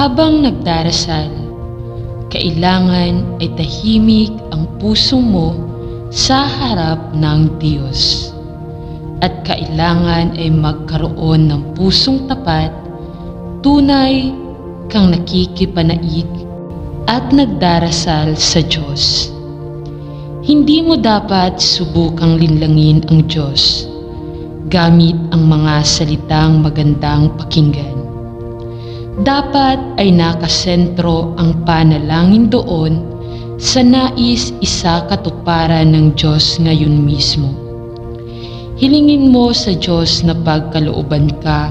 Habang nagdarasal, kailangan ay tahimik ang puso mo sa harap ng Diyos. At kailangan ay magkaroon ng pusong tapat, tunay kang nakikipanaig at nagdarasal sa Diyos. Hindi mo dapat subukang linlangin ang Diyos gamit ang mga salitang magandang pakinggan. Dapat ay nakasentro ang panalangin doon sa nais isa katuparan ng Diyos ngayon mismo. Hilingin mo sa Diyos na pagkalooban ka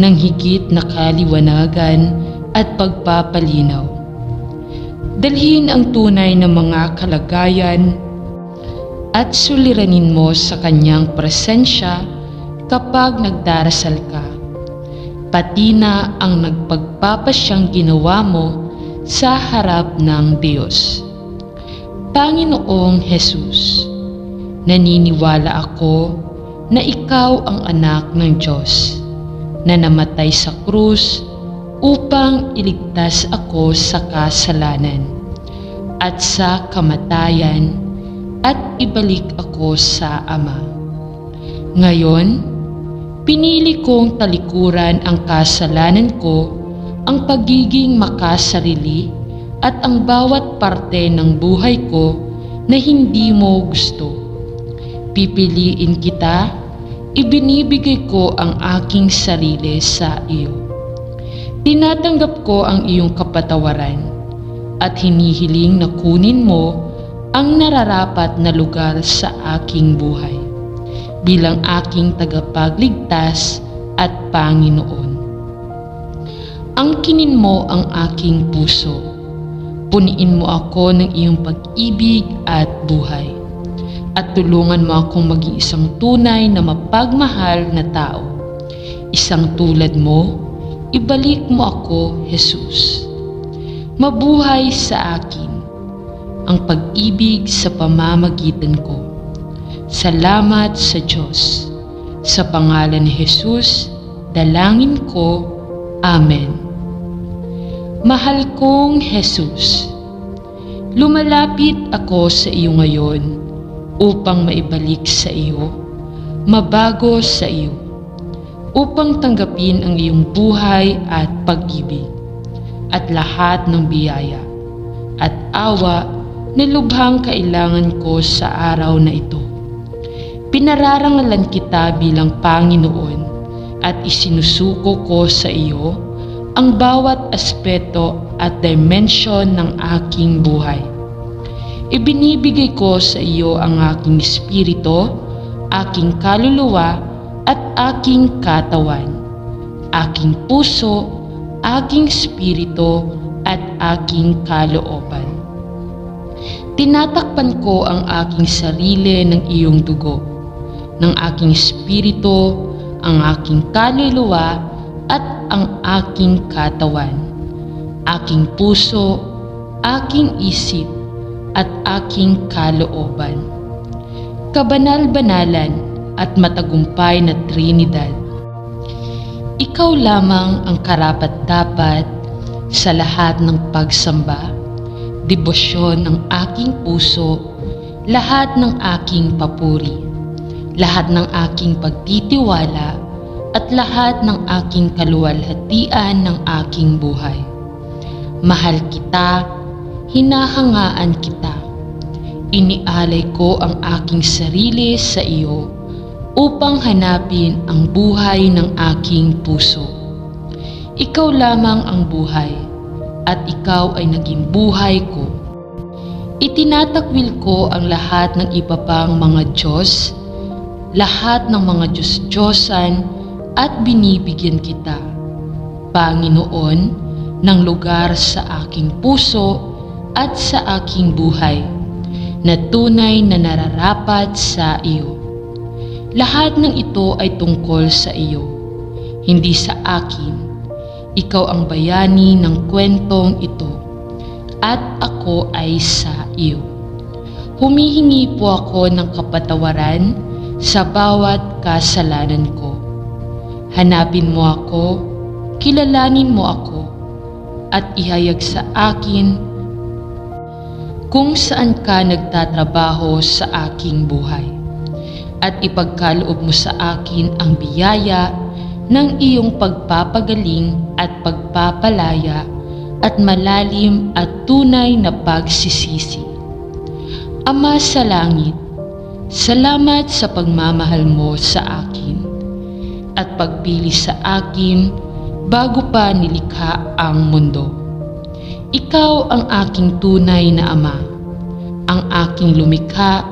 ng higit na kaliwanagan at pagpapalinaw. Dalhin ang tunay na mga kalagayan at suliranin mo sa kanyang presensya kapag nagdarasal ka. Pati na ang nagpagpapasyang ginawa mo sa harap ng Diyos. Panginoong Jesus, naniniwala ako na ikaw ang anak ng Diyos na namatay sa krus upang iligtas ako sa kasalanan at sa kamatayan at ibalik ako sa Ama. Ngayon, pinili kong talikuran ang kasalanan ko, ang pagiging makasarili at ang bawat parte ng buhay ko na hindi mo gusto. Pipiliin kita, ibinibigay ko ang aking sarili sa iyo. Tinatanggap ko ang iyong kapatawaran at hinihiling na kunin mo ang nararapat na lugar sa aking buhay bilang aking tagapagligtas at Panginoon. Angkinin mo ang aking puso. Puniin mo ako ng iyong pag-ibig at buhay. At tulungan mo akong maging isang tunay na mapagmahal na tao. Isang tulad mo, ibalik mo ako, Jesus. Mabuhay sa akin ang pag-ibig sa pamamagitan ko. Salamat sa Diyos. Sa pangalan ni Jesus, dalangin ko. Amen. Mahal kong Jesus, lumalapit ako sa iyo ngayon upang maibalik sa iyo, mabago sa iyo, upang tanggapin ang iyong buhay at pag-ibig at lahat ng biyaya at awa na lubhang kailangan ko sa araw na ito. Pinararangalan kita bilang Panginoon at isinusuko ko sa iyo ang bawat aspeto at dimension ng aking buhay. Ibinibigay ko sa iyo ang aking espiritu, aking kaluluwa at aking katawan, aking puso, aking espiritu at aking kalooban. Tinatakpan ko ang aking sarili ng iyong dugo, ng aking espiritu, ang aking kaluluwa at ang aking katawan, aking puso, aking isip, at aking kalooban. Kabanal-banalan at matagumpay na Trinidad. Ikaw lamang ang karapat-dapat sa lahat ng pagsamba, debosyon ng aking puso, lahat ng aking papuri, lahat ng aking pagtitiwala, at lahat ng aking kaluwalhatian ng aking buhay. Mahal kita, hinahangaan kita. Inialay ko ang aking sarili sa iyo upang hanapin ang buhay ng aking puso. Ikaw lamang ang buhay at ikaw ay naging buhay ko. Itinatakwil ko ang lahat ng iba pang mga Diyos, lahat ng mga Diyos-Diyosan, at binibigyan kita, Panginoon, ng lugar sa aking puso at sa aking buhay na tunay na nararapat sa iyo. Lahat ng ito ay tungkol sa iyo, hindi sa akin. Ikaw ang bayani ng kwentong ito at ako ay sa iyo. Humihingi po ako ng kapatawaran sa bawat kasalanan ko Hanapin mo ako, kilalanin mo ako, at ihayag sa akin kung saan ka nagtatrabaho sa aking buhay. At ipagkaloob mo sa akin ang biyaya ng iyong pagpapagaling at pagpapalaya at malalim at tunay na pagsisisi. Ama sa langit, salamat sa pagmamahal mo sa akin at pagpili sa akin bago pa nilikha ang mundo. Ikaw ang aking tunay na ama, ang aking lumikha,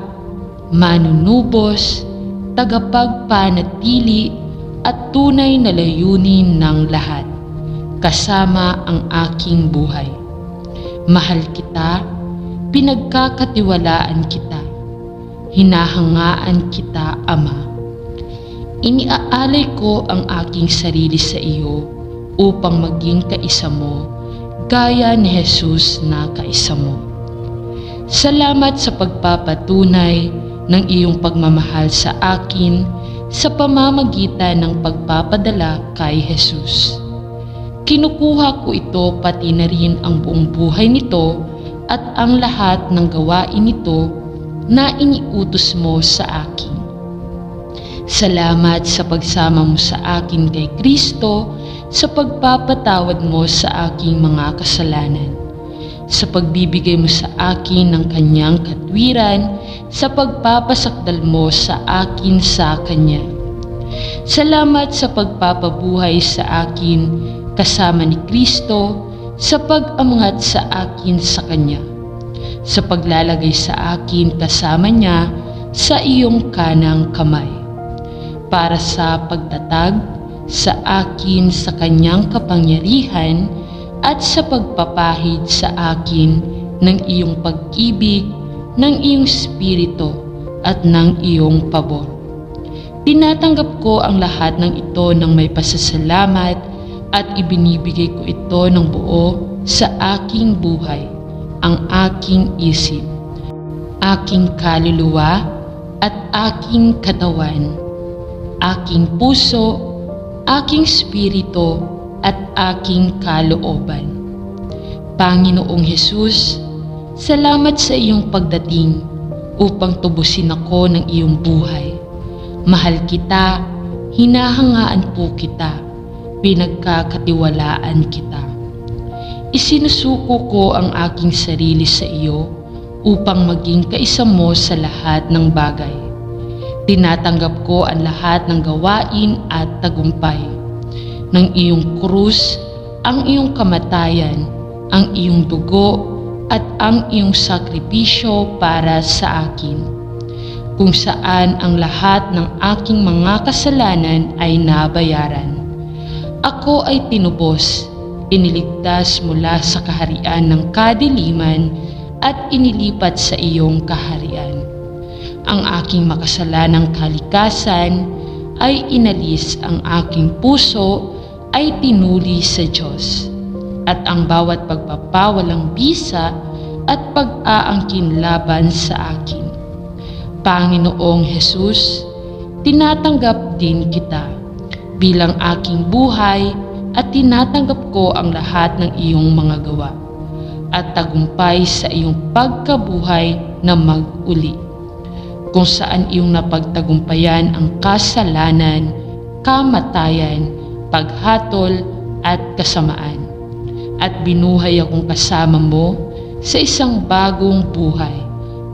manunubos, tagapagpanatili at tunay na layunin ng lahat, kasama ang aking buhay. Mahal kita, pinagkakatiwalaan kita, hinahangaan kita, Ama. Iniaalay ko ang aking sarili sa iyo upang maging kaisa mo gaya ni Jesus na kaisa mo. Salamat sa pagpapatunay ng iyong pagmamahal sa akin sa pamamagitan ng pagpapadala kay Jesus. Kinukuha ko ito pati na rin ang buong buhay nito at ang lahat ng gawain nito na iniutos mo sa akin. Salamat sa pagsama mo sa akin kay Kristo sa pagpapatawad mo sa aking mga kasalanan, sa pagbibigay mo sa akin ng kanyang katwiran, sa pagpapasakdal mo sa akin sa Kanya. Salamat sa pagpapabuhay sa akin kasama ni Kristo sa pag-amangat sa akin sa Kanya, sa paglalagay sa akin kasama niya sa iyong kanang kamay, para sa pagtatag sa akin sa kanyang kapangyarihan at sa pagpapahid sa akin ng iyong pag-ibig, ng iyong spirito at ng iyong pabor. Tinatanggap ko ang lahat ng ito ng may pasasalamat at ibinibigay ko ito ng buo sa aking buhay, ang aking isip, aking kaluluwa at aking katawan, aking puso aking spirito at aking kalooban. Panginoong Hesus, salamat sa iyong pagdating upang tubusin ako ng iyong buhay. Mahal kita, hinahangaan po kita, pinagkakatiwalaan kita. Isinusuko ko ang aking sarili sa iyo upang maging kaisa mo sa lahat ng bagay. Tinatanggap ko ang lahat ng gawain at tagumpay. Ng iyong krus, ang iyong kamatayan, ang iyong dugo, at ang iyong sakripisyo para sa akin, kung saan ang lahat ng aking mga kasalanan ay nabayaran. Ako ay tinubos, iniligtas mula sa kaharian ng kadiliman at inilipat sa iyong kaharian ang aking makasalanang kalikasan ay inalis ang aking puso ay tinuli sa Diyos at ang bawat pagpapawalang bisa at pag-aangkin laban sa akin. Panginoong Hesus, tinatanggap din kita bilang aking buhay at tinatanggap ko ang lahat ng iyong mga gawa at tagumpay sa iyong pagkabuhay na mag-uli kung saan iyong napagtagumpayan ang kasalanan, kamatayan, paghatol at kasamaan. At binuhay akong kasama mo sa isang bagong buhay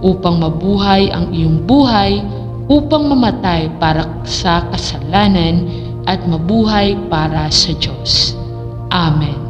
upang mabuhay ang iyong buhay upang mamatay para sa kasalanan at mabuhay para sa Diyos. Amen.